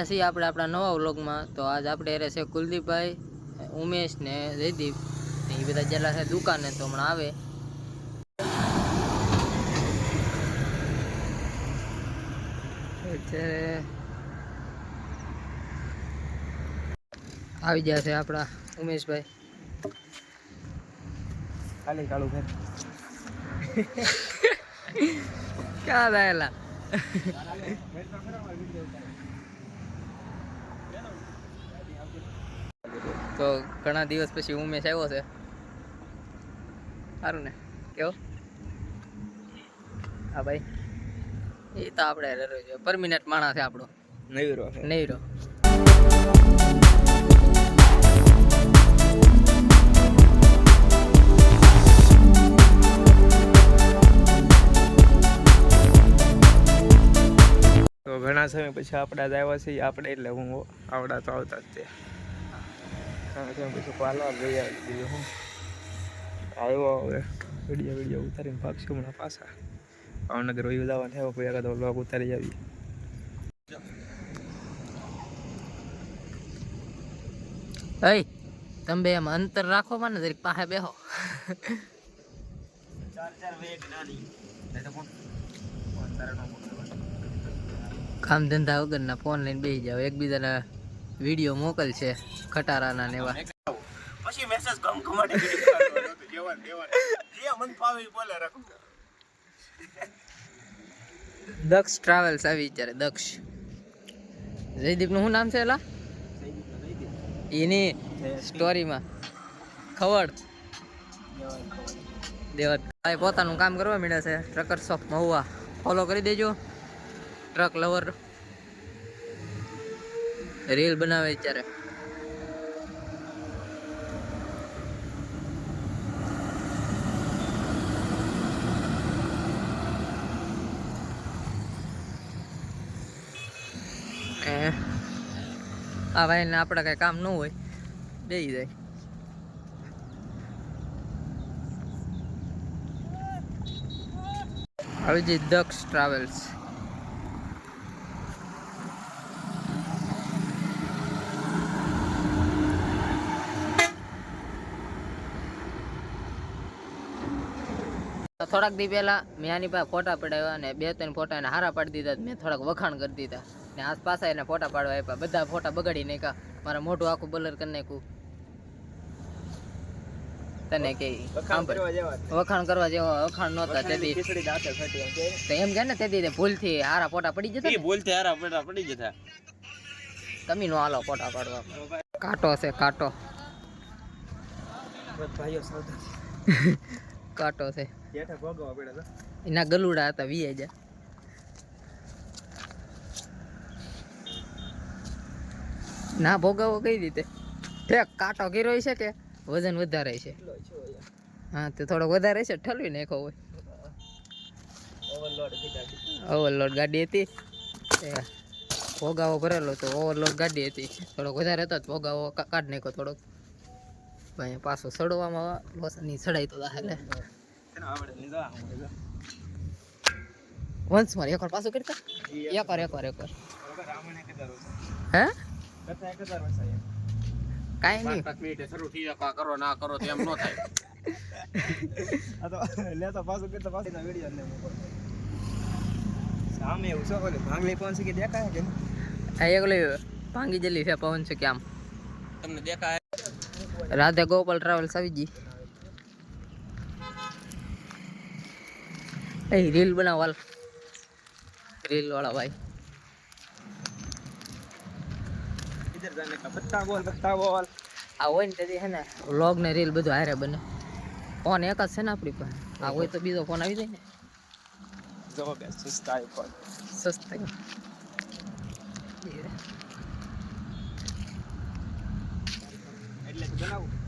ગયા છીએ આપણે આપણા નવા વ્લોગમાં. તો આજ આપણે રહે છે કુલદીપભાઈ ઉમેશ ને જયદીપ. એ બધા જેલા છે દુકાને તો હમણાં આવે. આવી ગયા છે આપણા ઉમેશભાઈ. ખાલી કાળું ફેર ક્યાં રહેલા તો ઘણા દિવસ પછી ઉમેશ આવ્યો છે. સારું ને. કેવો? હા ભાઈ. એ તો આપણે પરમિનન્ટ માણસ છે આપણો. નવીરો નહીં રહો તો ઘણા સમય પછી આપણા જ આવ્યા છીએ. આપણે એટલે હું આવડા તો આવતા જ સમય પાલવા ગઈ આવી હું આવ્યો હવે. વીડિયો વીડિયો ઉતારીને પાકશું હમણાં પાછા. ભાવનગર વયું જવાનું થયો કોઈ આગળ ઉતારી આવી અય, તમે બે એમ અંતર રાખો મને, જરીક પાસે બેહો. કામ ધંધા વગરના ફોન લઈને બેસી જાવ એકબીજાના વીડિયો મોકલશે ખટારાના નેવા પછી મેસેજ ગમ ગમાટી જેવન જે મન ફાવે બોલે રાખું. દક્ષ ટ્રાવેલ્સ આવી અત્યારે દક્ષ. જયદીપનું શું નામ છે એલા? એની સ્ટોરીમાં ખવડ. દેવત પોતાનું કામ કરવા માંડ્યા છે ટ્રકર શોપ મહુવા ફોલો કરી દેજો. ટ્રક લવર રીલ બનાવે ત્યારે. આ ભાઈને આપણે કઈ કામ ન હોય બે જાય. આવી દક્ષ ટ્રાવેલ્સ. થોડાક દી પહેલા મેં આની પાસે ફોટા પડાવ્યા અને બે ત્રણ ફોટા એને હારા પાડી દીધા મેં થોડાક વખાણ કરી દીધા. ને આસ પાછા એને ફોટા પાડવા આપ્યા બધા ફોટા બગાડી નાખ્યા. મારા મોઢું આખું બલર કરી નાખ્યું. તને કે વખાણ કરવા જેવા વખાણ નતા નહોતા તેથી. ખીચડી દાંતે ફટી એમ કે? તો એમ કે ને તેથી ભૂલથી હારા ફોટા પડી જતા ભૂલથી હારા ફોટા પડી જતા. તમે નો હાલો ફોટા પાડવા. કાંટો છે કાંટો. ભાઈઓ સાવધાન કાંટો છે. એના ગલુડા હતા વીએ જા ના ભોગવો કઈ રીતે? ઠેક કાંટો કર્યો છે કે વજન વધારે છે? હા તો થોડો વધારે છે ઠલવી નાખો હોય. ઓવરલોડ ગાડી. હતી. ભોગાવો ભરેલો તો ઓવરલોડ ગાડી હતી. થોડોક વધારે હતો ભોગાવો કાઢ કાઢી નાખ્યો થોડોક. ભાઈ પાછો સડવામાં લોસની સડાઈ તો દાખલે વંશ મારે એકવાર પાછું કરતા? એકવાર એકવાર એકવાર. હે? કાંઈ નહીં. શરૂ થઈ જાય કરો ના કરો તેમ ન થાય આ તો લેતા પાછું કરતા પાછું વીડિયો ને સામે એવું છે ઓલે ભાંગલી છે કે દેખાય કે આ એકલી ભાંગી જલી છે પવન છે કે આમ? તમને દેખાય રાધે ગોપાલ ટ્રાવેલ્સ આવી ગઈ. એ રીલ બનાવવાલ. રીલ વાળા ભાઈ. ઇધર જાને કા બત્તા બોલ આ હોય ને તેથી હે ને વ્લોગ ને રીલ બધું હારે બને. ફોન એક જ છે ને આપણી પાસે. આ હોય તો બીજો ફોન આવી જાય ને. જો કે સસ્તા આઈફોન સસ્તા. એટલે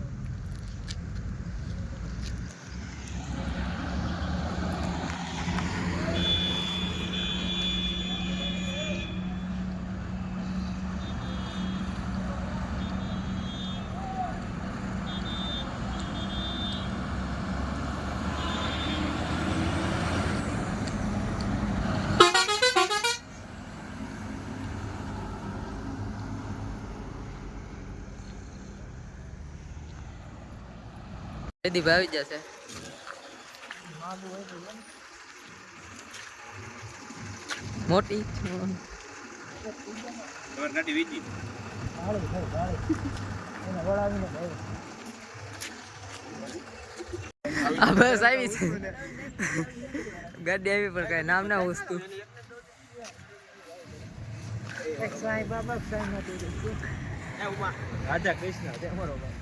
બનાવું આવી જશે. મોટી. બસ આવી છે. ગાડી આવી પણ કઈ નામ ના વસ્તુ. રાધા કૃષ્ણ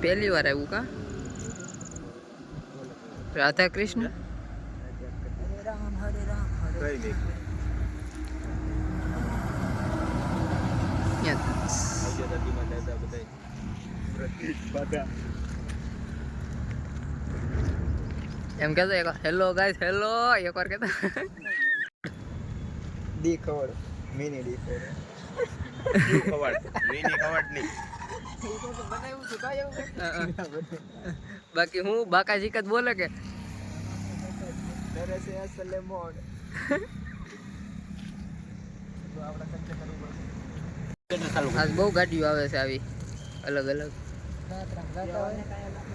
પહેલી વાર આવ્યું કા? રાધા કૃષ્ણ એમ કેતો એક હેલો ગાઈસ હેલો એકવાર કહેતો. ડી ખબર મિની ડી ખવડ કવાડ મિની કવાડ નહીં બાકી હું બાકા જીકત બોલે કે? છે બહુ ગાડીઓ આવે છે આવી. અલગ અલગ.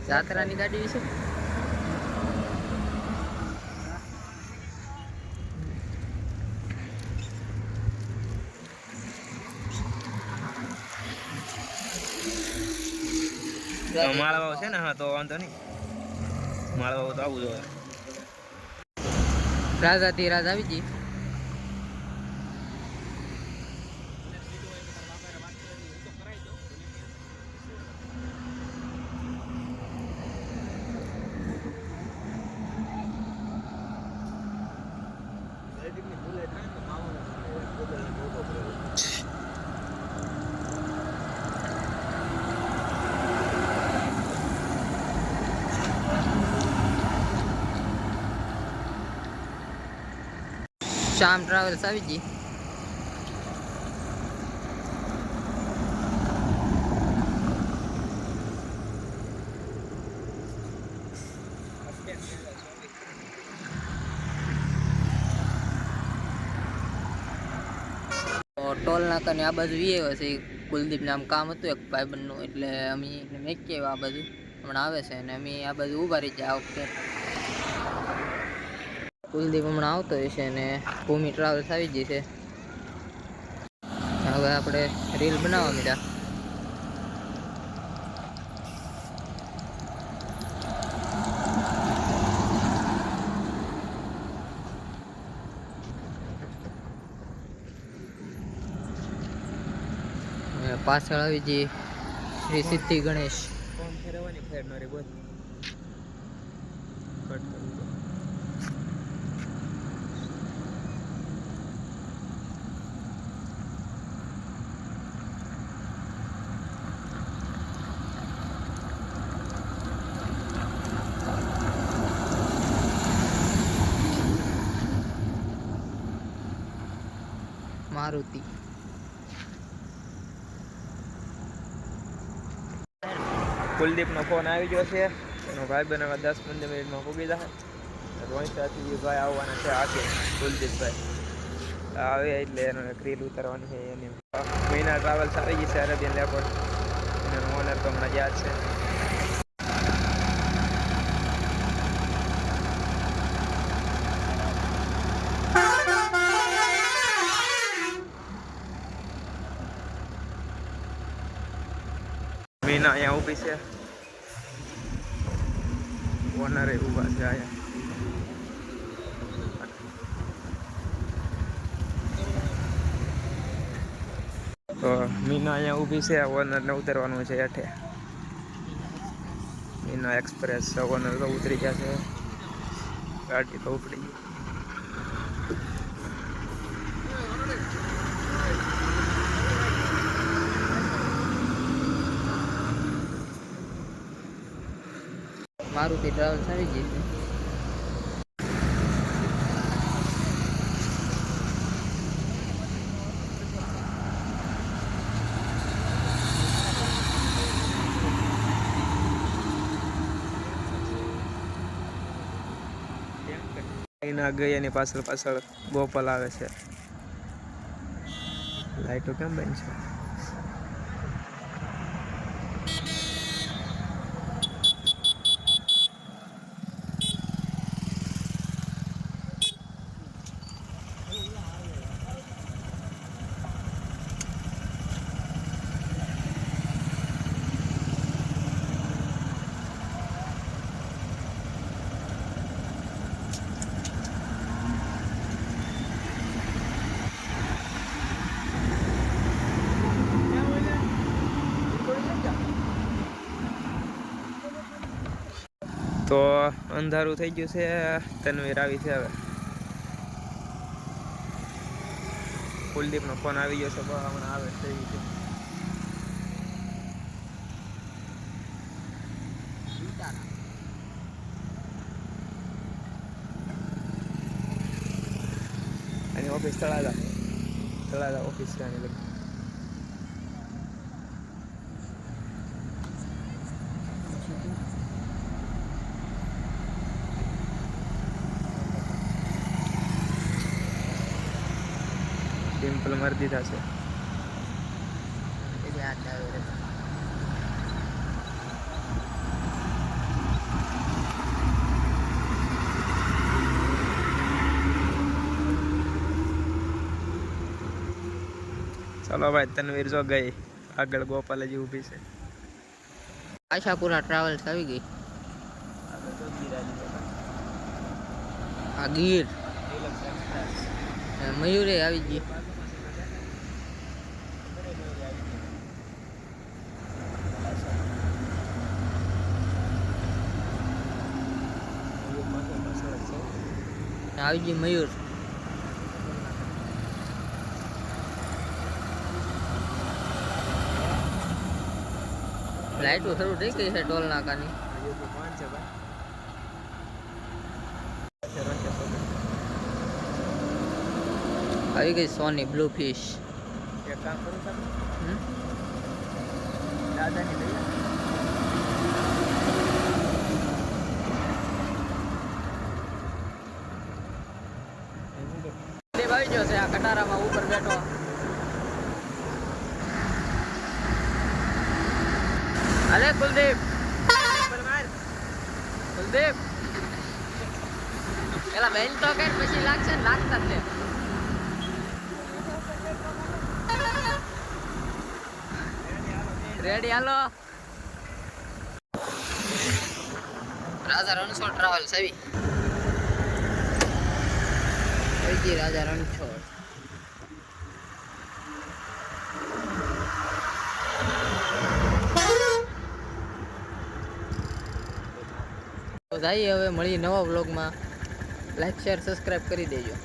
જાત્રાની ગાડી વિશે માળવાઓ છે ને હા તો વાંધો નહીં. માળવાઓ તો આવું જોઈએ રાજા ધીરાજ આવી ગઈ. શ્યામ ટ્રાવેલ્સ આવી ગઈ. ટોલ નાકાની આ બાજુ એ છે. કુલદીપ નામ કામ હતું એક ભાઈબંધનું, એટલે અમે મેં મેકી આ બાજુ. હમણાં આવે છે અને અમે આ બાજુ ઊભા રહી જાય આ વખતે. કુલદીપ હમણાં આવતો હશે અને ભૂમિ ટ્રાવેલ્સ આવી ગઈ છે. હવે આપણે રીલ બનાવવા મીડા. પાછળ આવી જઈએ શ્રી સિદ્ધિ ગણેશ. ફોન ફેરવવાની ફેર મારી બોલ. કટ કરવું તો. મારુતિ કુલદીપનો ફોન આવી ગયો છે. એનો ભાઈ બનાવવા દસ પંદર મિનિટમાં પૂગી જશે રોહિતાથી ભાઈ આવવાના છે આગે, કુલદીપભાઈ. આવે એટલે એનો એક રીલ ઉતારવાની છે એની. મહિના ટ્રાવેલ્સ આવી ગઈ છે અરેબિયન લેપોર્ટ એનો ઓનર તો હમણાં યાદ છે. મીના અહીંયા ઊભી છે. ઓનરે ઊભા છે અહીંયા. તો મીના અહીંયા ઊભી છે ઓનરને ઉતરવાનું છે હેઠે. મીના એક્સપ્રેસ ઓનર તો ઉતરી ગયા છે. ગાડી તો ઉપડી. ગઈ મારુતિ ટ્રાવેલ્સ આવી ગઈ છે એના ગઈ એની પાછળ પાછળ ગોપાલ આવે છે લાઈટો કેમ બંધ છે તો અંધારું થઈ ગયું છે તનવીર આવી છે હવે. કુલદીપનો ફોન આવી ગયો છે બસ હમણાં આવે છે એવી છે ઓફિસ તળાજા. તળાજા ઓફિસ છે આની લગી. પિમ્પલ મારી દીધા છે. એ યાદ આવે છે. ચાલો ભાઈ તનવીર જો ગઈ. આગળ ગોપાલજી ઊભી છે. આશાપુરા ટ્રાવેલ્સ આવી ગઈ. આ ગીર. મયુરે આવી ગઈ. આવી ગઈ મયુર. લાઈટો શરૂ થઈ ગઈ છે ટોલ નાકાની. આવી ગઈ સોની બ્લુ ફિશ. એક કામ? દાદાની લઈ લે. દેવ આવી ગયો છે આ કટારામાં ઉપર બેઠો. અરે કુલદીપ. કુલદીપ. પેલા બેન તો કે પછી લાગશે લાગતા જ રેડી હાલો. રાજા રણછોડ ટ્રાવેલ્સ આવી રાજા રણછોડ તો જઈએ હવે મળીએ નવા બ્લોગમાં લાઈક શેર સબસ્ક્રાઈબ કરી દેજો.